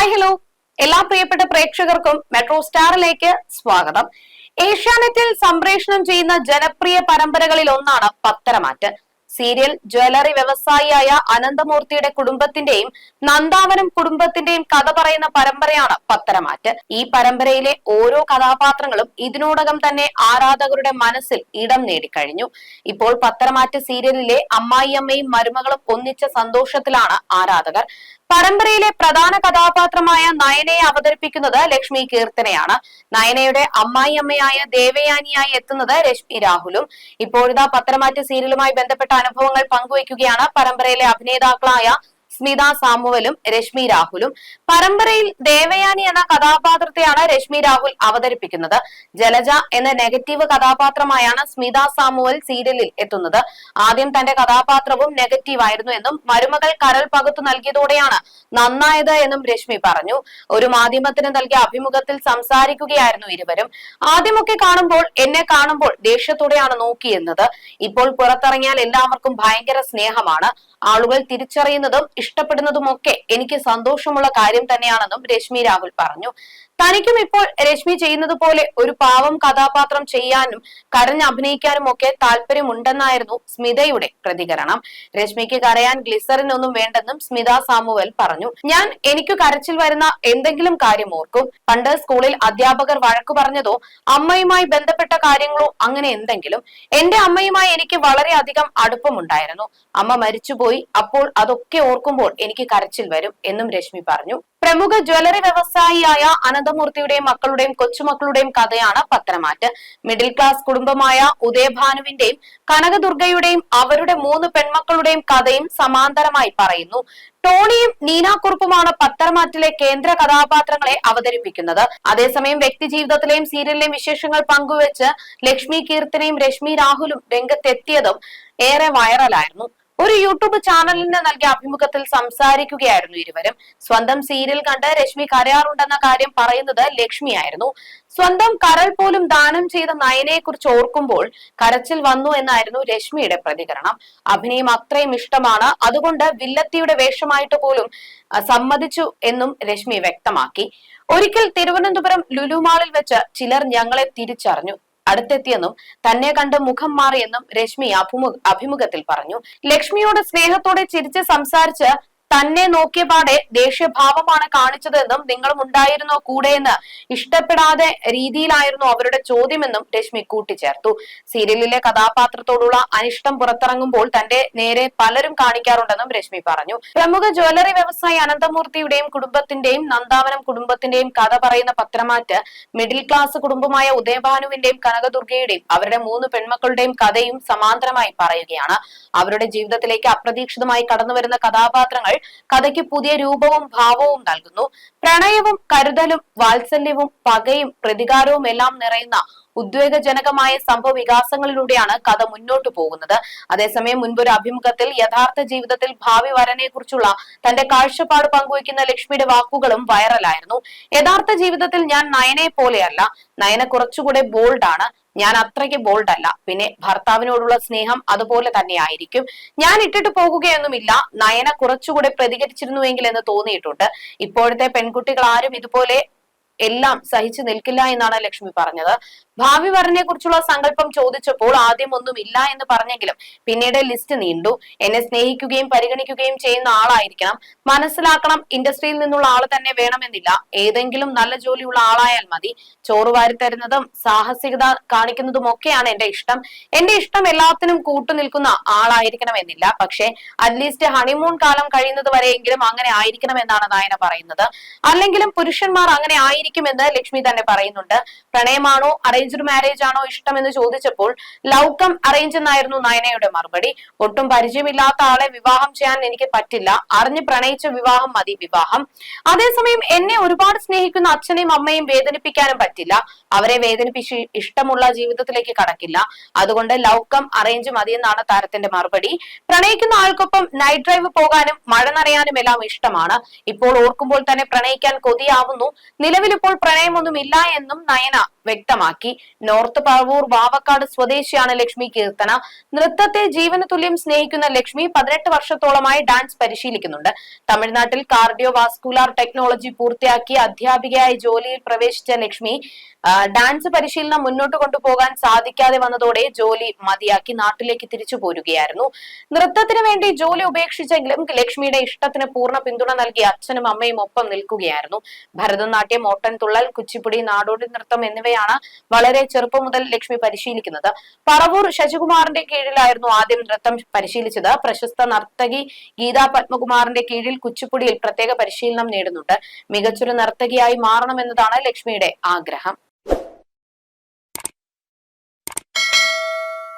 Hi hello എല്ലാ പ്രിയപ്പെട്ട പ്രേക്ഷകർക്കും മെട്രോ സ്റ്റാറിലേക്ക് സ്വാഗതം. ഏഷ്യാനെറ്റിൽ സംപ്രേഷണം ചെയ്യുന്ന ജനപ്രിയ പരമ്പരകളിൽ ഒന്നാണ് പത്തരമാറ്റ്. സീരിയൽ ജ്വല്ലറി വ്യവസായിയായ അനന്തമൂർത്തിയുടെ കുടുംബത്തിന്റെയും നന്ദാവനം കുടുംബത്തിന്റെയും കഥ പറയുന്ന പരമ്പരയാണ് പത്തരമാറ്റ്. ഈ പരമ്പരയിലെ ഓരോ കഥാപാത്രങ്ങളും ഇതിനോടകം തന്നെ ആരാധകരുടെ മനസ്സിൽ ഇടം നേടിക്കഴിഞ്ഞു. ഇപ്പോൾ പത്തരമാറ്റ് സീരിയലിലെ അമ്മായിയമ്മയും മരുമകളും ഒന്നിച്ച സന്തോഷത്തിലാണ് ആരാധകർ. പരമ്പരയിലെ പ്രധാന കഥാപാത്രമായ നയനയെ അവതരിപ്പിക്കുന്നത് ലക്ഷ്മി കീർത്തനയാണ്. നയനയുടെ അമ്മായി അമ്മയായ ദേവയാനിയായി എത്തുന്നത് രശ്മി രാഹുലും. ഇപ്പോഴിതാ പത്രമാറ്റ് സീരിയലുമായി ബന്ധപ്പെട്ട അനുഭവങ്ങൾ പങ്കുവയ്ക്കുകയാണ് പരമ്പരയിലെ അഭിനേതാക്കളായ സ്മിത സാമുവലും രശ്മി രാഹുലും. പരമ്പരയിൽ ദേവയാനി എന്ന കഥാപാത്രത്തെയാണ് രശ്മി രാഹുൽ അവതരിപ്പിക്കുന്നത്. ജലജ എന്ന നെഗറ്റീവ് കഥാപാത്രമായാണ് സ്മിത സാമുവൽ സീരിയലിൽ എത്തുന്നത്. ആദ്യം തന്റെ കഥാപാത്രവും നെഗറ്റീവ് ആയിരുന്നു എന്നും മരുമകൾ കരൾ പകുത്തു നൽകിയതോടെയാണ് നന്നായത് എന്നും രശ്മി പറഞ്ഞു. ഒരു മാധ്യമത്തിന് നൽകിയ അഭിമുഖത്തിൽ സംസാരിക്കുകയായിരുന്നു ഇരുവരും. ആദ്യമൊക്കെ കാണുമ്പോൾ എന്നെ കാണുമ്പോൾ ദേഷ്യത്തോടെയാണ് നോക്കിയെന്നത്. ഇപ്പോൾ പുറത്തിറങ്ങിയാൽ എല്ലാവർക്കും ഭയങ്കര സ്നേഹമാണ്. ആളുകൾ തിരിച്ചറിയുന്നതും ഇഷ്ടപ്പെടുന്നതുമൊക്കെ എനിക്ക് സന്തോഷമുള്ള കാര്യം തന്നെയാണെന്നും രശ്മി രാഹുൽ പറഞ്ഞു. തനിക്കും ഇപ്പോൾ രശ്മി ചെയ്യുന്നത് പോലെ ഒരു പാവം കഥാപാത്രം ചെയ്യാനും കരഞ്ഞ് അഭിനയിക്കാനും ഒക്കെ താല്പര്യമുണ്ടെന്നായിരുന്നു സ്മിതയുടെ പ്രതികരണം. രശ്മിക്ക് കരയാൻ ഗ്ലിസറിൻ ഒന്നും വേണ്ടെന്നും സ്മിത സാമുവൽ പറഞ്ഞു. ഞാൻ എനിക്ക് കരച്ചിൽ വരുന്ന എന്തെങ്കിലും കാര്യം ഓർക്കും. പണ്ട് സ്കൂളിൽ അധ്യാപകർ വഴക്കു പറഞ്ഞതോ അമ്മയുമായി ബന്ധപ്പെട്ട കാര്യങ്ങളോ അങ്ങനെ എന്തെങ്കിലും. എന്റെ അമ്മയുമായി എനിക്ക് വളരെയധികം അടുപ്പമുണ്ടായിരുന്നു. അമ്മ മരിച്ചുപോയി അപ്പോൾ അതൊക്കെ ഓർക്കുമ്പോൾ എനിക്ക് കരച്ചിൽ വരും എന്നും രശ്മി പറഞ്ഞു. പ്രമുഖ ജ്വല്ലറി വ്യവസായിയായ അനന്തമൂർത്തിയുടെയും മക്കളുടെയും കൊച്ചുമക്കളുടെയും കഥയാണ് പത്തനമാറ്റ് മിഡിൽ ക്ലാസ് കുടുംബമായ ഉദയഭാനുവിന്റെയും കനകദുർഗയുടെയും അവരുടെ മൂന്ന് പെൺമക്കളുടെയും കഥയും സമാന്തരമായി പറയുന്നു. ടോണിയും നീനാക്കുറുപ്പുമാണ് പത്രമാറ്റിലെ കേന്ദ്ര കഥാപാത്രങ്ങളെ അവതരിപ്പിക്കുന്നത്. അതേസമയം വ്യക്തി ജീവിതത്തിലെയും സീരിയലിലെയും വിശേഷങ്ങൾ പങ്കുവെച്ച് ലക്ഷ്മി കീർത്തനയും രശ്മി രാഹുലും രംഗത്തെത്തിയതും ഏറെ വൈറലായിരുന്നു ഒരു യൂട്യൂബ് ചാനലിന് നൽകിയ അഭിമുഖത്തിൽ സംസാരിക്കുകയായിരുന്നു ഇരുവരും. സ്വന്തം സീരിയൽ കണ്ട് രശ്മി കരയാറുണ്ടെന്ന കാര്യം പറയുന്നത് ലക്ഷ്മിയായിരുന്നു. സ്വന്തം കരൾ പോലും ദാനം ചെയ്ത നയനയെ കുറിച്ച് ഓർക്കുമ്പോൾ കരച്ചിൽ വന്നു എന്നായിരുന്നു രശ്മിയുടെ പ്രതികരണം. അഭിനയം അത്രയും ഇഷ്ടമാണ്. അതുകൊണ്ട് വില്ലത്തിയുടെ വേഷമായിട്ട് പോലും സമ്മതിച്ചു എന്നും രശ്മി വ്യക്തമാക്കി. ഒരിക്കൽ തിരുവനന്തപുരം ലുലുമാളിൽ വെച്ച് ചിലർ ഞങ്ങളെ തിരിച്ചറിഞ്ഞു. അടുത്തെത്തിയെന്നും തന്നെ കണ്ട് മുഖം മാറിയെന്നും രശ്മി അഭിമു അഭിമുഖത്തിൽ പറഞ്ഞു. ലക്ഷ്മിയോട് സ്നേഹത്തോടെ ചിരിച്ച് സംസാരിച്ച് തന്നെ നോക്കിയ പാടെ ദേഷ്യഭാവമാണ് കാണിച്ചതെന്നും നിങ്ങളും ഉണ്ടായിരുന്നോ കൂടെയെന്ന് ഇഷ്ടപ്പെടാതെ രീതിയിലായിരുന്നു അവരുടെ ചോദ്യമെന്നും രശ്മി കൂട്ടിച്ചേർത്തു. സീരിയലിലെ കഥാപാത്രത്തോടുള്ള അനിഷ്ടം പുറത്തിറങ്ങുമ്പോൾ തന്റെ നേരെ പലരും കാണിക്കാറുണ്ടെന്നും രശ്മി പറഞ്ഞു. പ്രമുഖ ജ്വല്ലറി വ്യവസായി അനന്തമൂർത്തിയുടെയും കുടുംബത്തിന്റെയും നന്ദാവനം കുടുംബത്തിന്റെയും കഥ പറയുന്ന പത്രമാറ്റ് മിഡിൽ ക്ലാസ് കുടുംബമായ ഉദയഭാനുവിന്റെയും കനകദുർഗയുടെയും അവരുടെ മൂന്ന് പെൺമക്കളുടെയും കഥയും സമാന്തരമായി പറയുകയാണ്. അവരുടെ ജീവിതത്തിലേക്ക് അപ്രതീക്ഷിതമായി കടന്നുവരുന്ന കഥാപാത്രങ്ങൾ കഥയ്ക്ക് പുതിയ രൂപവും ഭാവവും നൽകുന്നു. പ്രണയവും കരുതലും വാത്സല്യവും പകയും പ്രതികാരവും എല്ലാം നിറയുന്ന ഉദ്വേഗജനകമായ സംഭവ വികാസങ്ങളിലൂടെയാണ് കഥ മുന്നോട്ടു പോകുന്നത്. അതേസമയം മുൻപൊരു അഭിമുഖത്തിൽ യഥാർത്ഥ ജീവിതത്തിൽ ഭാവി വരനെ കുറിച്ചുള്ള തന്റെ കാഴ്ചപ്പാട് പങ്കുവയ്ക്കുന്ന ലക്ഷ്മിയുടെ വാക്കുകളും വൈറലായിരുന്നു. യഥാർത്ഥ ജീവിതത്തിൽ ഞാൻ നയനെ പോലെയല്ല. നയന കുറച്ചുകൂടെ ബോൾഡാണ്. ഞാൻ അത്രയ്ക്ക് ബോൾഡ് അല്ല പിന്നെ ഭർത്താവിനോടുള്ള സ്നേഹം അതുപോലെ തന്നെ ആയിരിക്കും ഞാൻ ഇട്ടിട്ട് പോകുകയൊന്നുമില്ല. നയന കുറച്ചുകൂടെ പ്രതികരിച്ചിരുന്നുവെങ്കിൽ എന്ന് തോന്നിയിട്ടുണ്ട്. ഇപ്പോഴത്തെ പെൺകുട്ടികൾ ആരും ഇതുപോലെ എല്ലാം സഹിച്ചു നിൽക്കില്ല എന്നാണ് ലക്ഷ്മി പറഞ്ഞത്. ഭാവി വരനെ കുറിച്ചുള്ള സങ്കല്പം ചോദിച്ചപ്പോൾ ആദ്യം ഒന്നും ഇല്ല എന്ന് പറഞ്ഞെങ്കിലും പിന്നീട് ലിസ്റ്റ് നീണ്ടു. എന്നെ സ്നേഹിക്കുകയും പരിഗണിക്കുകയും ചെയ്യുന്ന ആളായിരിക്കണം. മനസ്സിലാക്കണം ഇൻഡസ്ട്രിയിൽ നിന്നുള്ള ആൾ തന്നെ വേണമെന്നില്ല. ഏതെങ്കിലും നല്ല ജോലിയുള്ള ആളായാൽ മതി. ചോറ് വാരി തരുന്നതും സാഹസികത കാണിക്കുന്നതും ഒക്കെയാണ് എന്റെ ഇഷ്ടം. എന്റെ ഇഷ്ടം എല്ലാത്തിനും കൂട്ടു നിൽക്കുന്ന ആളായിരിക്കണമെന്നില്ല. പക്ഷെ അറ്റ്ലീസ്റ്റ് ഹണിമൂൺ കാലം കഴിയുന്നത് വരെയെങ്കിലും അങ്ങനെ ആയിരിക്കണം എന്നാണ് നായന പറയുന്നത്. അല്ലെങ്കിലും പുരുഷന്മാർ അങ്ങനെ ആയിരിക്കുമെന്ന് ലക്ഷ്മി തന്നെ പറയുന്നുണ്ട്. പ്രണയമാണോ അറേഞ്ച്ഡ് മാരേജ് ആണോ ഇഷ്ടമെന്ന് ചോദിച്ചപ്പോൾ ലവ് കം അറേഞ്ച് എന്നായിരുന്നു നയനയുടെ മറുപടി. ഒട്ടും പരിചയമില്ലാത്ത ആളെ വിവാഹം ചെയ്യാൻ എനിക്ക് പറ്റില്ല. അറിഞ്ഞ് പ്രണയിച്ച വിവാഹം മതി വിവാഹം. അതേസമയം എന്നെ ഒരുപാട് സ്നേഹിക്കുന്ന അച്ഛനെയും അമ്മയും വേദനിപ്പിക്കാനും പറ്റില്ല. അവരെ വേദനിപ്പിച്ച് ഇഷ്ടമുള്ള ജീവിതത്തിലേക്ക് കടക്കില്ല. അതുകൊണ്ട് ലവ് കം അറേഞ്ച് മതിയെന്നാണ് താരത്തിന്റെ മറുപടി. പ്രണയിക്കുന്ന ആൾക്കൊപ്പം നൈറ്റ് ഡ്രൈവ് പോകാനും മഴ നനയാനും എല്ലാം ഇഷ്ടമാണ്. ഇപ്പോൾ ഓർക്കുമ്പോൾ തന്നെ പ്രണയിക്കാൻ കൊതിയാവുന്നു. നിലവിലിപ്പോൾ പ്രണയമൊന്നും ഇല്ല എന്നും നയന വ്യക്തമാക്കി. നോർത്ത് പറവൂർ വാവക്കാട് സ്വദേശിയാണ് ലക്ഷ്മി കീർത്തന. നൃത്തത്തെ ജീവന തുല്യം സ്നേഹിക്കുന്ന ലക്ഷ്മി പതിനെട്ട് വർഷത്തോളമായി ഡാൻസ് പരിശീലിക്കുന്നുണ്ട്. തമിഴ്നാട്ടിൽ കാർഡിയോ വാസ്കുലാർ ടെക്നോളജി പൂർത്തിയാക്കി അധ്യാപികയായി ജോലിയിൽ പ്രവേശിച്ച ലക്ഷ്മി ഡാൻസ് പരിശീലനം മുന്നോട്ട് കൊണ്ടുപോകാൻ സാധിക്കാതെ വന്നതോടെ ജോലി മതിയാക്കി നാട്ടിലേക്ക് തിരിച്ചു പോരുകയായിരുന്നു. നൃത്തത്തിന് വേണ്ടി ജോലി ഉപേക്ഷിച്ചെങ്കിലും ലക്ഷ്മിയുടെ ഇഷ്ടത്തിന് പൂർണ പിന്തുണ നൽകി അച്ഛനും അമ്മയും ഒപ്പം നിൽക്കുകയായിരുന്നു. ഭരതനാട്യം ഓട്ടൻതുള്ളൽ കുച്ചിപ്പുടി നാടോടി നൃത്തം എന്നിവയാണ് വളരെ ചെറുപ്പം മുതൽ ലക്ഷ്മി പരിശീലിക്കുന്നത്. പറവൂർ ശശികുമാറിന്റെ കീഴിലായിരുന്നു ആദ്യം നൃത്തം പരിശീലിച്ചത്. പ്രശസ്ത നർത്തകി ഗീതാ പത്മകുമാറിന്റെ കീഴിൽ കുച്ചിപ്പുടിയിൽ പ്രത്യേക പരിശീലനം നേടുന്നുണ്ട്. മികച്ചൊരു നർത്തകിയായി മാറണമെന്നതാണ് ലക്ഷ്മിയുടെ ആഗ്രഹം.